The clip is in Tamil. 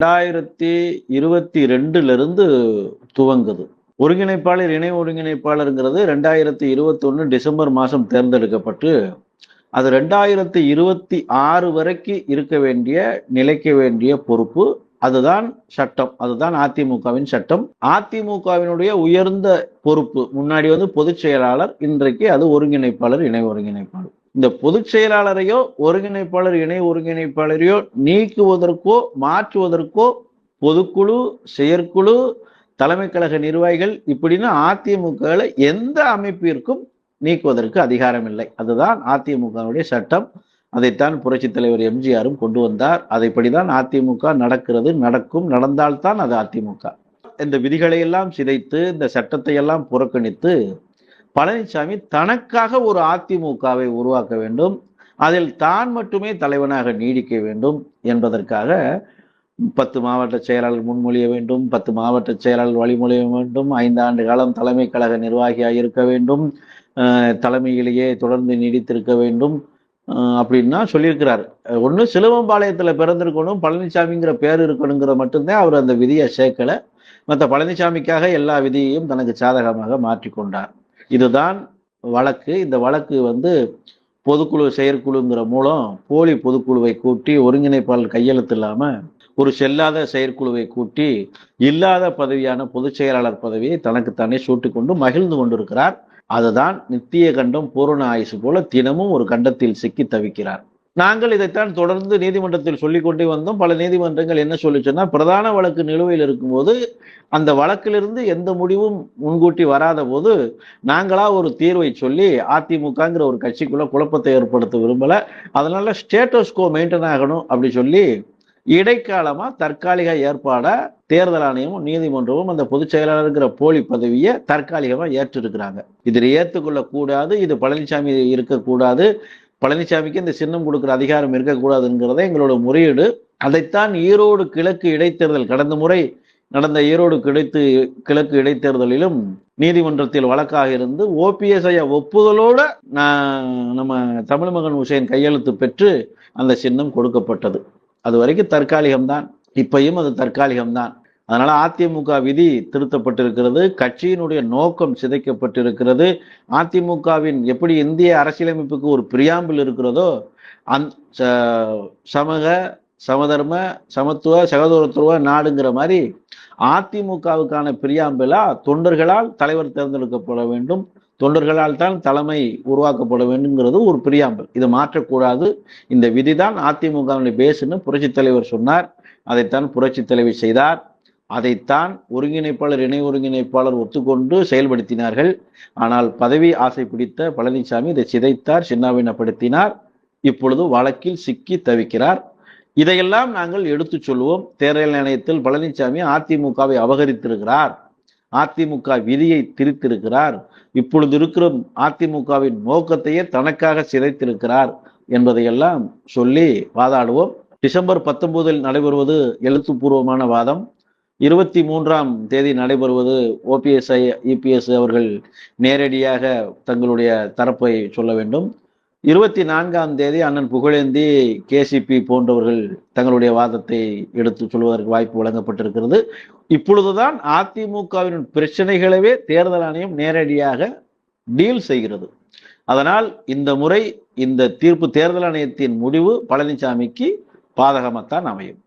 ரெண்டாயிரத்தி இருபத்தி ரெண்டுல இருந்து துவங்குது. ஒருங்கிணைப்பாளர் இணை ஒருங்கிணைப்பாளருங்கிறது ரெண்டாயிரத்தி இருபத்தி ஒண்ணு டிசம்பர் மாசம் தேர்ந்தெடுக்கப்பட்டு அது ரெண்டாயிரத்தி இருபத்தி ஆறு வரைக்கும் இருக்க வேண்டிய நிலைக்க வேண்டிய பொறுப்பு அதுதான் சட்டம் அதுதான் அதிமுகவின் சட்டம். அதிமுகவினுடைய உயர்ந்த பொறுப்பு முன்னாடி வந்து பொதுச் செயலாளர் இன்றைக்கு அது ஒருங்கிணைப்பாளர் இணை ஒருங்கிணைப்பாளர். இந்த பொதுச் செயலாளரையோ ஒருங்கிணைப்பாளர் இணை ஒருங்கிணைப்பாளரையோ நீக்குவதற்கோ மாற்றுவதற்கோ பொதுக்குழு செயற்குழு தலைமை கழக நிர்வாகிகள் இப்படின்னு அதிமுகவில் எந்த அமைப்பிற்கும் நீக்குவதற்கு அதிகாரம் இல்லை அதுதான் அதிமுகவுடைய சட்டம். அதைத்தான் புரட்சி தலைவர் எம்ஜிஆரும் கொண்டு வந்தார். அதைப்படிதான் அதிமுக நடக்கிறது நடக்கும் நடந்தால்தான் அது அதிமுக. இந்த விதிகளை எல்லாம் சிதைத்து இந்த சட்டத்தை எல்லாம் புறக்கணித்து பழனிசாமி தனக்காக ஒரு அதிமுகவை உருவாக்க வேண்டும் அதில் தான் மட்டுமே தலைவனாக நீடிக்க வேண்டும் என்பதற்காக பத்து மாவட்ட செயலாளர் முன்மொழிய வேண்டும் பத்து மாவட்ட செயலாளர் வழிமொழிய வேண்டும் ஐந்து ஆண்டு காலம் தலைமை கழக நிர்வாகியாக இருக்க வேண்டும் தலைமையிலேயே தொடர்ந்து நீடித்திருக்க வேண்டும் அப்படின்னா சொல்லியிருக்கிறார். ஒன்று சிலுவம்பாளையத்தில் பிறந்திருக்கணும் பழனிசாமிங்கிற பேர் இருக்கணுங்கிற மட்டும்தான் அவர் அந்த விதியை சேர்க்கலை. மற்ற பழனிசாமிக்காக எல்லா விதியையும் தனக்கு சாதகமாக மாற்றிக்கொண்டார். இதுதான் வழக்கு. இந்த வழக்கு வந்து பொதுக்குழு செயற்குழுங்கிற மூலம் போலி பொதுக்குழுவை கூட்டி ஒருங்கிணைப்பாளர் கையெழுத்து இல்லாமல் ஒரு செல்லாத செயற்குழுவை கூட்டி இல்லாத பதவியான பொதுச் செயலாளர் பதவியை தனக்குத்தானே சூட்டிக் கொண்டு மகிழ்ந்து கொண்டிருக்கிறார். அதுதான் நித்திய கண்டம் பூரண ஆயுசு போல தினமும் ஒரு கண்டத்தில் சிக்கி தவிக்கிறார். நாங்கள் இதைத்தான் தொடர்ந்து நீதிமன்றத்தில் சொல்லிக் கொண்டே வந்தோம். பல நீதிமன்றங்கள் என்ன சொல்லிச்சுன்னா பிரதான வழக்கு நிலுவையில் இருக்கும்போது அந்த வழக்கிலிருந்து எந்த முடிவும் முன்கூட்டி வராத போது நாங்களா ஒரு தீர்வை சொல்லி அதிமுகங்கிற ஒரு கட்சிக்குள்ள குழப்பத்தை ஏற்படுத்த விரும்பல. அதனால ஸ்டேட்டஸ்கோ மெயின்டைன் ஆகணும் அப்படி சொல்லி இடைக்காலமா தற்காலிக ஏற்பாடா தேர்தல் ஆணையமும் நீதிமன்றமும் அந்த பொதுச் செயலாளருங்கிற போலி பதவியை தற்காலிகமா ஏற்றிருக்கிறாங்க. இதில் ஏற்றுக்கொள்ள கூடாது இது பழனிசாமி இருக்கக்கூடாது பழனிசாமிக்கு இந்த சின்னம் கொடுக்குற அதிகாரம் இருக்கக்கூடாதுங்கிறத எங்களோட முறையீடு. அதைத்தான் ஈரோடு கிழக்கு இடைத்தேர்தல் கடந்த முறை நடந்த ஈரோடு கிடைத்து கிழக்கு இடைத்தேர்தலிலும் நீதிமன்றத்தில் வழக்காக இருந்து ஓபிஎஸ் ஐயா ஒப்புதலோட நம்ம தமிழ் மகன் உசேன் கையெழுத்து பெற்று அந்த சின்னம் கொடுக்கப்பட்டது. அது வரைக்கும் தற்காலிகம்தான். இப்பையும் அது தற்காலிகம்தான். அதனால அதிமுக விதி திருத்தப்பட்டிருக்கிறது கட்சியினுடைய நோக்கம் சிதைக்கப்பட்டிருக்கிறது. அதிமுகவின் எப்படி இந்திய அரசியலமைப்புக்கு ஒரு பிரியாம்பில் இருக்கிறதோ அந் சமூக சமதர்ம சமத்துவ சகோதரத்துவ நாடுங்கிற மாதிரி அதிமுகவுக்கான பிரியாம்பிலா தொண்டர்களால் தலைவர் தேர்ந்தெடுக்கப்பட வேண்டும். தொண்டர்களால் தான் தலைமை உருவாக்கப்பட வேண்டும்ங்கிறது ஒரு பிரியாம்பல். இதை மாற்றக்கூடாது. இந்த விதிதான் அதிமுகவினுடைய பேசுன்னு புரட்சி தலைவர் சொன்னார். அதைத்தான் புரட்சி தலைவர் செய்தார். அதைத்தான் ஒருங்கிணைப்பாளர் இணை ஒருங்கிணைப்பாளர் ஒத்துக்கொண்டு செயல்படுத்தினார்கள். ஆனால் பதவி ஆசை பிடித்த பழனிசாமி இதை சிதைத்தார் சின்னாவினப்படுத்தினார் இப்பொழுது வழக்கில் சிக்கி தவிக்கிறார். இதையெல்லாம் நாங்கள் எடுத்து சொல்வோம். தேர்தல் ஆணையத்தில் பழனிசாமி அதிமுகவை அபகரித்திருக்கிறார். அதிமுக விதியை திரித்திருக்கிறார். இப்பொழுது இருக்கிற அதிமுகவின் நோக்கத்தையே தனக்காக சிதைத்திருக்கிறார் என்பதையெல்லாம் சொல்லி வாதாடுவோம். டிசம்பர் பத்தொன்பதில் நடைபெறுவது எழுத்துப்பூர்வமான வாதம். இருபத்தி மூன்றாம் தேதி நடைபெறுவது ஓபிஎஸ்ஐ இபிஎஸ் அவர்கள் நேரடியாக தங்களுடைய தரப்பை சொல்ல வேண்டும். இருபத்தி நான்காம் தேதி அண்ணன் புகழேந்தி கேசிபி போன்றவர்கள் தங்களுடைய வாதத்தை எடுத்து சொல்வதற்கு வாய்ப்பு வழங்கப்பட்டிருக்கிறது. இப்பொழுதுதான் அதிமுகவின் பிரச்சனைகளவே தேர்தல் ஆணையம் நேரடியாக டீல் செய்கிறது. அதனால் இந்த முறை இந்த தீர்ப்பு தேர்தல் ஆணையத்தின் முடிவு பழனிசாமிக்கு பாதகமாகத்தான் அமையும்.